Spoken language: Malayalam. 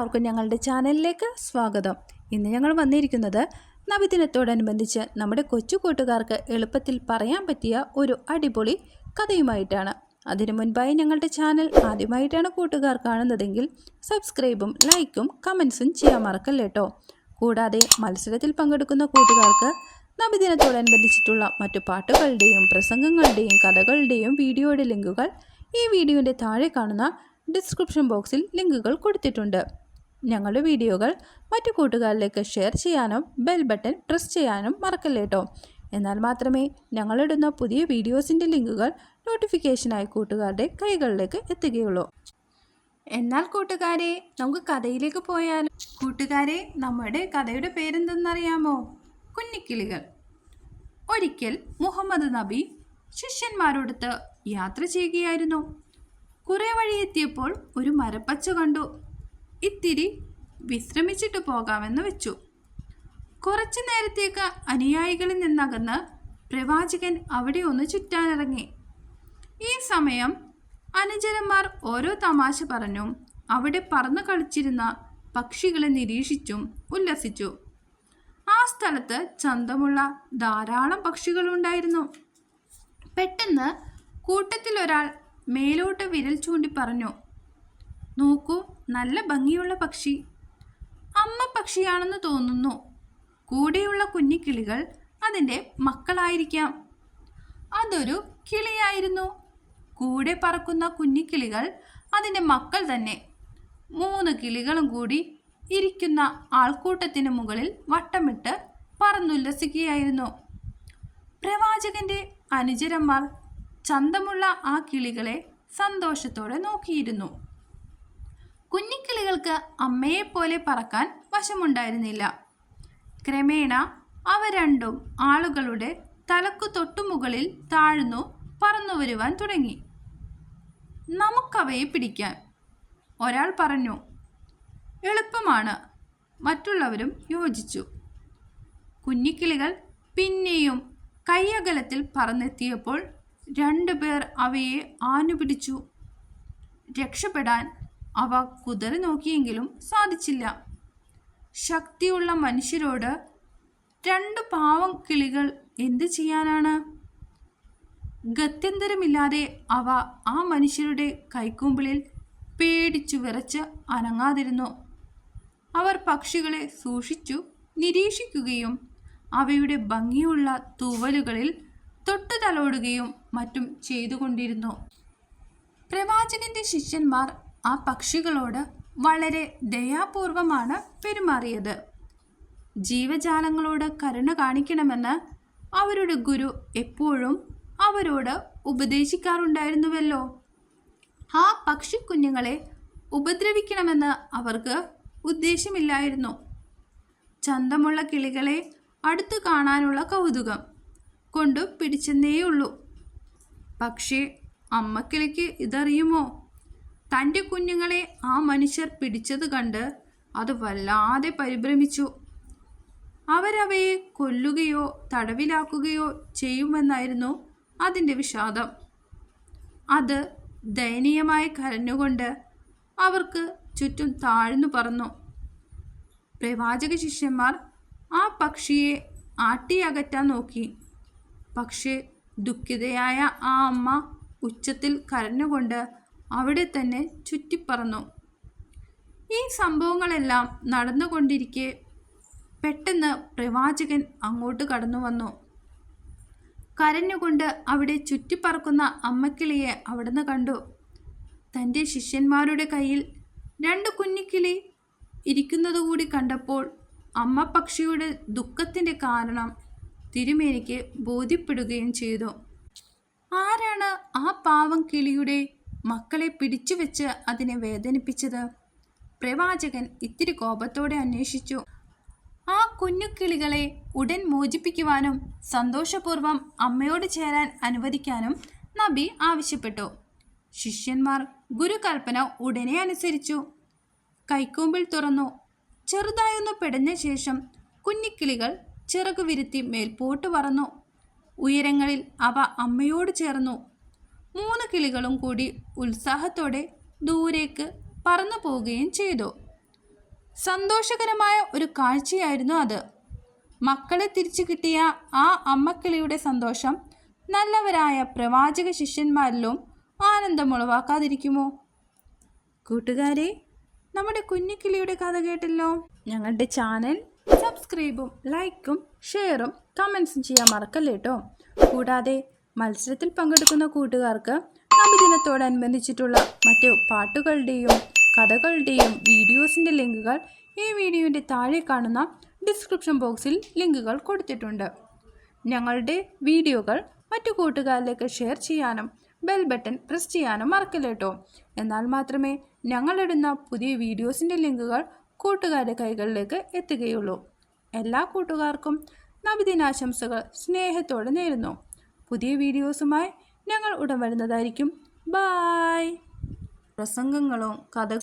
എല്ലാവർക്കും ഞങ്ങളുടെ ചാനലിലേക്ക് സ്വാഗതം. ഇന്ന് ഞങ്ങൾ വന്നിരിക്കുന്നത് നബിദിനത്തോടനുബന്ധിച്ച് നമ്മുടെ കൊച്ചു കൂട്ടുകാർക്ക് എളുപ്പത്തിൽ പറയാൻ പറ്റിയ ഒരു അടിപൊളി കഥയുമായിട്ടാണ്. അതിനു മുൻപായി ഞങ്ങളുടെ ചാനൽ ആദ്യമായിട്ടാണ് കൂട്ടുകാർ കാണുന്നതെങ്കിൽ സബ്സ്ക്രൈബും ലൈക്കും കമൻസും ചെയ്യാൻ മറക്കല്ലേട്ടോ കൂടാതെ മത്സരത്തിൽ പങ്കെടുക്കുന്ന കൂട്ടുകാർക്ക് നബിദിനത്തോടനുബന്ധിച്ചിട്ടുള്ള മറ്റു പാട്ടുകളുടെയും പ്രസംഗങ്ങളുടെയും കഥകളുടെയും വീഡിയോയുടെ ലിങ്കുകൾ ഈ വീഡിയോയുടെ താഴെ കാണുന്ന ഡിസ്ക്രിപ്ഷൻ ബോക്സിൽ ലിങ്കുകൾ കൊടുത്തിട്ടുണ്ട്. ഞങ്ങളുടെ വീഡിയോകൾ മറ്റു കൂട്ടുകാരിലേക്ക് ഷെയർ ചെയ്യാനും ബെൽ ബട്ടൺ പ്രസ് ചെയ്യാനും മറക്കല്ലേ കേട്ടോ എന്നാൽ മാത്രമേ ഞങ്ങളിടുന്ന പുതിയ വീഡിയോസിന്റെ ലിങ്കുകൾ നോട്ടിഫിക്കേഷനായി കൂട്ടുകാരുടെ കൈകളിലേക്ക് എത്തുകയുള്ളൂ. എന്നാൽ കൂട്ടുകാരെ നമുക്ക് കഥയിലേക്ക് പോയാലും കൂട്ടുകാരെ നമ്മുടെ കഥയുടെ പേരെന്തെന്നറിയാമോ? കുഞ്ഞിക്കിളികൾ. ഒരിക്കൽ മുഹമ്മദ് നബി ശിഷ്യന്മാരോടൊത്ത് യാത്ര ചെയ്യുകയായിരുന്നു. കുറേ വഴിയെത്തിയപ്പോൾ ഒരു മരപ്പച്ച കണ്ടു. ഇത്തിരി വിശ്രമിച്ചിട്ട് പോകാമെന്ന് വെച്ചു. കുറച്ചു നേരത്തേക്ക് അനുയായികളിൽ നിന്നകന്ന് പ്രവാചകൻ അവിടെ ഒന്ന് ചുറ്റാനിറങ്ങി. ഈ സമയം അനുചരന്മാർ ഓരോ തമാശ പറഞ്ഞും. അവിടെ പറന്നു കളിച്ചിരുന്ന പക്ഷികളെ നിരീക്ഷിച്ചും ഉല്ലസിച്ചു. ആ സ്ഥലത്ത് ചന്തമുള്ള ധാരാളം പക്ഷികളുണ്ടായിരുന്നു പെട്ടെന്ന് കൂട്ടത്തിലൊരാൾ മേലോട്ട് വിരൽ ചൂണ്ടി പറഞ്ഞു. നോക്കൂ നല്ല ഭംഗിയുള്ള പക്ഷി. അമ്മ പക്ഷിയാണെന്ന് തോന്നുന്നു. കൂടെയുള്ള കുഞ്ഞിക്കിളികൾ അതിന്റെ മക്കളായിരിക്കാം. അതൊരു കിളിയായിരുന്നു. കൂടെ പറക്കുന്ന കുഞ്ഞിക്കിളികൾ അതിന്റെ മക്കൾ തന്നെ. മൂന്ന് കിളികളും കൂടി ഇരിക്കുന്ന ആൾക്കൂട്ടത്തിന് മുകളിൽ വട്ടമിട്ട് പറന്നുല്ലസിക്കുകയായിരുന്നു. പ്രവാചകന്റെ അനുചരന്മാർ ചന്തമുള്ള ആ കിളികളെ സന്തോഷത്തോടെ നോക്കിയിരുന്നു. കുഞ്ഞിക്കിളികൾക്ക് അമ്മയെപ്പോലെ പറക്കാൻ വശമുണ്ടായിരുന്നില്ല. ക്രമേണ അവ രണ്ടും ആളുകളുടെ തലക്കു തൊട്ടുമുകളിൽ താഴ്ന്നു പറന്നു വരുവാൻ തുടങ്ങി. നമുക്കവയെ പിടിക്കാൻ. ഒരാൾ പറഞ്ഞു എളുപ്പമാണ്. മറ്റുള്ളവരും യോജിച്ചു. കുഞ്ഞിക്കിളികൾ പിന്നെയും കൈയകലത്തിൽ പറന്നെത്തിയപ്പോൾ രണ്ടുപേർ അവയെ ആഞ്ഞുപിടിച്ചു. രക്ഷപ്പെടാൻ അവ കുതറി നോക്കിയെങ്കിലും സാധിച്ചില്ല. ശക്തിയുള്ള മനുഷ്യരോട് രണ്ട് പാവം കിളികൾ എന്തു ചെയ്യാനാണ്? ഗത്യന്തരമില്ലാതെ അവ ആ മനുഷ്യരുടെ കൈക്കുമ്പിളിൽ പേടിച്ചു വിറച്ച് അനങ്ങാതിരുന്നു. അവർ പക്ഷികളെ സൂക്ഷിച്ചു നിരീക്ഷിക്കുകയും അവയുടെ ഭംഗിയുള്ള തൂവലുകളിൽ തൊട്ടു തലോടുകയും മറ്റും ചെയ്തുകൊണ്ടിരുന്നു. പ്രവാചകന്റെ ശിഷ്യന്മാർ ആ പക്ഷികളോട് വളരെ ദയാപൂർവമാണ് പെരുമാറിയത്. ജീവജാലങ്ങളോട് കരുണ കാണിക്കണമെന്ന് അവരുടെ ഗുരു എപ്പോഴും അവരോട് ഉപദേശിക്കാറുണ്ടായിരുന്നുവല്ലോ. ആ പക്ഷിക്കുഞ്ഞുങ്ങളെ ഉപദ്രവിക്കണമെന്ന് അവർക്ക് ഉദ്ദേശമില്ലായിരുന്നു. ചന്തമുള്ള കിളികളെ അടുത്തു കാണാനുള്ള കൗതുകം കൊണ്ടു പിടിച്ചെന്നേയുള്ളൂ പക്ഷേ അമ്മക്കിളിക്ക് ഇതറിയുമോ? തന്റെ കുഞ്ഞുങ്ങളെ ആ മനുഷ്യർ പിടിച്ചത് കണ്ട് അത് വല്ലാതെ പരിഭ്രമിച്ചു. അവരവയെ കൊല്ലുകയോ തടവിലാക്കുകയോ ചെയ്യുമെന്നായിരുന്നു അതിന്റെ വിഷാദം. അത് ദയനീയമായി കരഞ്ഞുകൊണ്ട് അവർക്ക് ചുറ്റും താഴ്ന്നു പറന്നു. പ്രവാചക ശിഷ്യന്മാർ ആ പക്ഷിയെ ആട്ടിയകറ്റാൻ നോക്കി. പക്ഷേ ദുഃഖിതയായ ആ അമ്മ ഉച്ചത്തിൽ കരഞ്ഞുകൊണ്ട് അവിടെ തന്നെ ചുറ്റിപ്പറന്നു. ഈ സംഭവങ്ങളെല്ലാം നടന്നുകൊണ്ടിരിക്കെ പെട്ടെന്ന് പ്രവാചകൻ അങ്ങോട്ട് കടന്നു വന്നു കരഞ്ഞുകൊണ്ട് അവിടെ ചുറ്റിപ്പറക്കുന്ന അമ്മക്കിളിയെ അവിടുന്ന് കണ്ടു. തന്റെ ശിഷ്യന്മാരുടെ കയ്യിൽ രണ്ട് കുഞ്ഞിക്കിളി ഇരിക്കുന്നതുകൂടി കണ്ടപ്പോൾ അമ്മ പക്ഷിയുടെ ദുഃഖത്തിന്റെ കാരണം തിരുമേനിക്ക് ബോധ്യപ്പെടുകയും ചെയ്തു. ആരാണ് ആ പാവം കിളിയുടെ മക്കളെ പിടിച്ചു വെച്ച് അതിനെ വേദനിപ്പിച്ചത്. പ്രവാചകൻ ഇത്തിരി കോപത്തോടെ അന്വേഷിച്ചു. ആ കുഞ്ഞുക്കിളികളെ ഉടൻ മോചിപ്പിക്കുവാനും സന്തോഷപൂർവം അമ്മയോട് ചേരാൻ അനുവദിക്കാനും നബി ആവശ്യപ്പെട്ടു. ശിഷ്യന്മാർ ഗുരുകൽപ്പന ഉടനെ അനുസരിച്ചു. കൈക്കൂമ്പിൽ തുറന്നു. ചെറുതായൊന്ന് പെടഞ്ഞ ശേഷം കുഞ്ഞിക്കിളികൾ ചിറകു വിരുത്തി മേൽപോട്ട് പറന്നു. ഉയരങ്ങളിൽ അവ അമ്മയോട് ചേർന്നു. മൂന്ന് കിളികളും കൂടി ഉത്സാഹത്തോടെ ദൂരേക്ക് പറന്നു പോവുകയും ചെയ്തു. സന്തോഷകരമായ ഒരു കാഴ്ചയായിരുന്നു അത്. മക്കളെ തിരിച്ചു കിട്ടിയ ആ അമ്മക്കിളിയുടെ സന്തോഷം നല്ലവരായ പ്രവാചക ശിഷ്യന്മാരിലും ആനന്ദമുളവാക്കാതിരിക്കുമോ? കൂട്ടുകാരെ നമ്മുടെ കുഞ്ഞിക്കിളിയുടെ കഥ കേട്ടല്ലോ? ഞങ്ങളുടെ ചാനൽ സബ്സ്ക്രൈബും ലൈക്കും ഷെയറും കമൻസും ചെയ്യാൻ മറക്കല്ലേട്ടോ കൂടാതെ മത്സരത്തിൽ പങ്കെടുക്കുന്ന കൂട്ടുകാർക്ക് നബിദിനത്തോടനുബന്ധിച്ചിട്ടുള്ള മറ്റ് പാട്ടുകളുടെയും കഥകളുടെയും വീഡിയോസിന്റെ ലിങ്കുകൾ ഈ വീഡിയോയുടെ താഴെ കാണുന്ന ഡിസ്ക്രിപ്ഷൻ ബോക്സിൽ ലിങ്കുകൾ കൊടുത്തിട്ടുണ്ട്. ഞങ്ങളുടെ വീഡിയോകൾ മറ്റു കൂട്ടുകാരിലേക്ക് ഷെയർ ചെയ്യാനും ബെൽ ബട്ടൺ പ്രസ് ചെയ്യാനും മറക്കില്ല എന്നാൽ മാത്രമേ ഞങ്ങളിടുന്ന പുതിയ വീഡിയോസിന്റെ ലിങ്കുകൾ കൂട്ടുകാരുടെ കൈകളിലേക്ക് എത്തുകയുള്ളൂ. എല്ലാ കൂട്ടുകാർക്കും നബിദിനാശംസകൾ സ്നേഹത്തോടെ നേരുന്നു. പുതിയ വീഡിയോസുമായി ഞങ്ങൾ ഉടൻ വരുന്നതായിരിക്കും. ബായ് പ്രസംഗങ്ങളോ കഥ